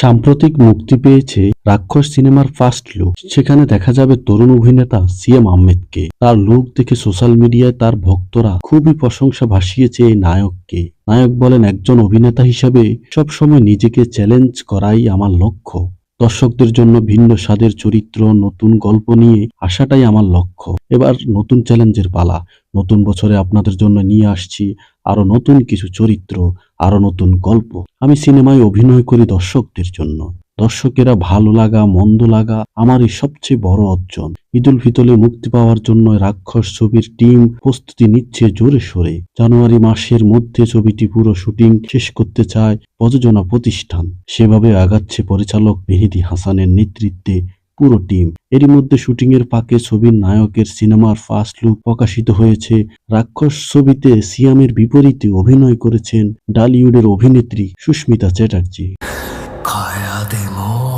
সাম্প্রতিক মুক্তি পেয়েছে রাক্ষস সিনেমার ফার্স্ট লুক। সেখানে দেখা যাবে তরুণ অভিনেতা সিএম আহমেদকে। তার লুক দেখে সোশ্যাল মিডিয়ায় তার ভক্তরা খুবই প্রশংসা ভাসিয়েছে এই নায়ককে। নায়ক বলেন, একজন অভিনেতা হিসাবে সবসময় নিজেকে চ্যালেঞ্জ করাই আমার লক্ষ্য। দর্শকদের জন্য ভিন্ন স্বাদের চরিত্র, নতুন গল্প নিয়ে আসাটাই আমার লক্ষ্য। এবার নতুন চ্যালেঞ্জের পালা। নতুন বছরে আপনাদের জন্য নিয়ে আসছি আরও নতুন কিছু চরিত্র আরও নতুন গল্প। আমি সিনেমায় অভিনয় করি দর্শকদের জন্য। দর্শকেরা ভালো লাগা, মন্দ লাগা আমারই সবচেয়ে বড় অর্জন। ঈদুল ফিতরে মুক্তি পাওয়ার জন্য রাক্ষস ছবির টিম প্রস্তুতি নিচ্ছে জোরে সোরে। জানুয়ারি মাসের মধ্যে ছবিটি পুরো শুটিং শেষ করতে চায় প্রযোজনা প্রতিষ্ঠান। সেভাবে আগাচ্ছে পরিচালক মেহেদি হাসানের নেতৃত্বে পুরো টিম। এরই মধ্যে শুটিং এর ফাঁকে ছবির নায়কের সিনেমার ফার্স্ট লুক প্রকাশিত হয়েছে। রাক্ষস ছবিতে সিয়ামের বিপরীতে অভিনয় করেছেন ডালিউডের অভিনেত্রী সুস্মিতা চ্যাটার্জি। day long.